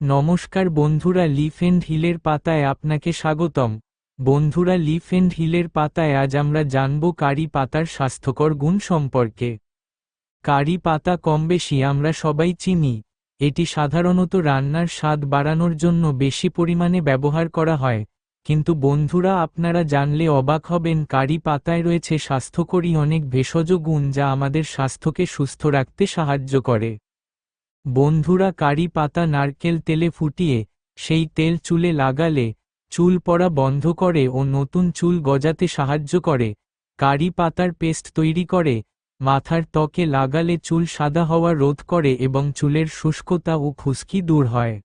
নমস্কার বন্ধুরা leaf and হিলের পাতায় আপনাকে স্বাগতম। বন্ধুরা লিফ এন্ড হিলের পাতায় আজ আমরা জানব কারি পাতার স্বাস্থ্যকর গুণ সম্পর্কে। কারি পাতা কম বেশি আমরা সবাই চিনি। এটি সাধারণত রান্নার স্বাদ বাড়ানোর জন্য বেশি পরিমাণে ব্যবহার করা হয়। কিন্তু বন্ধুরা আপনারা জানলে অবাক হবেন কারি পাতায় রয়েছে স্বাস্থ্যকরী অনেক ভেষজ গুণ যা আমাদের স্বাস্থ্যকে সুস্থ রাখতে সাহায্য করে। বন্ধুরা কারি পাতা নারকেল তেলে ফুটিয়ে, সেই তেল চুলে লাগালে, চুল পড়া বন্ধ করে ও নতুন চুল গজাতে সাহায্য করে। কারি পাতার পেস্ট তৈরি করে, মাথার ত্বকে লাগালে চুল সাদা হওয়া রোধ করে এবং চুলের শুষ্কতা ও খুশকি দূর হয়।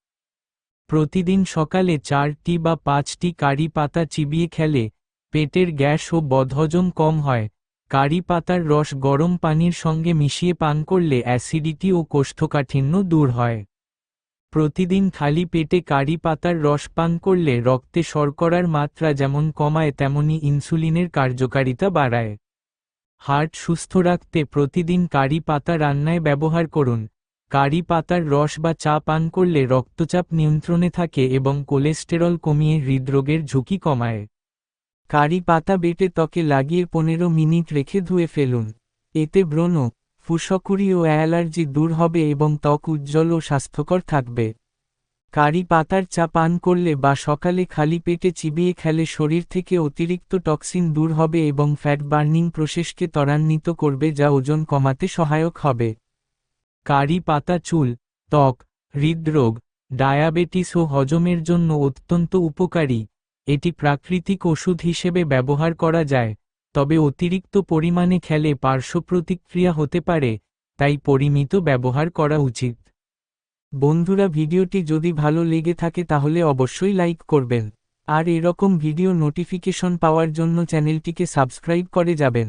প্রতিদিন সকালে চারটি বা পাঁচটি কারি পাতা চিবিয়ে খেলে, পেটের গ্যাস ও বদহজম কম হয়। কারি পাতার রস গরম পানির সঙ্গে মিশিয়ে পান করলে অ্যাসিডিটি ও কোষ্ঠকাঠিন্য দূর হয়। প্রতিদিন খালি পেটে কারি পাতার রস পান করলে রক্তে শর্করার মাত্রা যেমন কমায়, তেমনি ইনসুলিনের কার্যকারিতা বাড়ায়। হার্ট সুস্থ রাখতে প্রতিদিন কারি পাতা রান্নায় ব্যবহার করুন। কারি পাতার রস বা চা পান করলে রক্তচাপ নিয়ন্ত্রণে থাকে এবং কোলেস্টেরল কমিয়ে হৃদরোগের ঝুঁকি কমায়। কারি পাতা বেটে ত্বকে লাগিয়ে পনেরো মিনিট রেখে ধুয়ে ফেলুন। এতে ব্রণ ফুসকুড়ি ও অ্যালার্জি দূর হবে এবং ত্বক উজ্জ্বল ও স্বাস্থ্যকর থাকবে। কারি পাতার চা পান করলে বা সকালে খালি পেটে চিবিয়ে খেলে শরীর থেকে অতিরিক্ত টক্সিন দূর হবে এবং ফ্যাট বার্নিং প্রসেসকে ত্বরান্বিত করবে যা ওজন কমাতে সহায়ক হবে। কারি পাতা চুল, ত্বক, হৃদরোগ, ডায়াবেটিস ও হজমের জন্য অত্যন্ত উপকারী। এটি প্রাকৃতিক ওষুধ হিসেবে ব্যবহার করা যায়, তবে অতিরিক্ত পরিমাণে খেলে পার্শ্ব প্রতিক্রিয়া হতে পারে, তাই পরিমিত ব্যবহার করা উচিত। বন্ধুরা, ভিডিওটি যদি ভালো লেগে থাকে তাহলে অবশ্যই লাইক করবেন। আর এরকম ভিডিও নোটিফিকেশন পাওয়ার জন্য চ্যানেলটিকে সাবস্ক্রাইব করে যাবেন।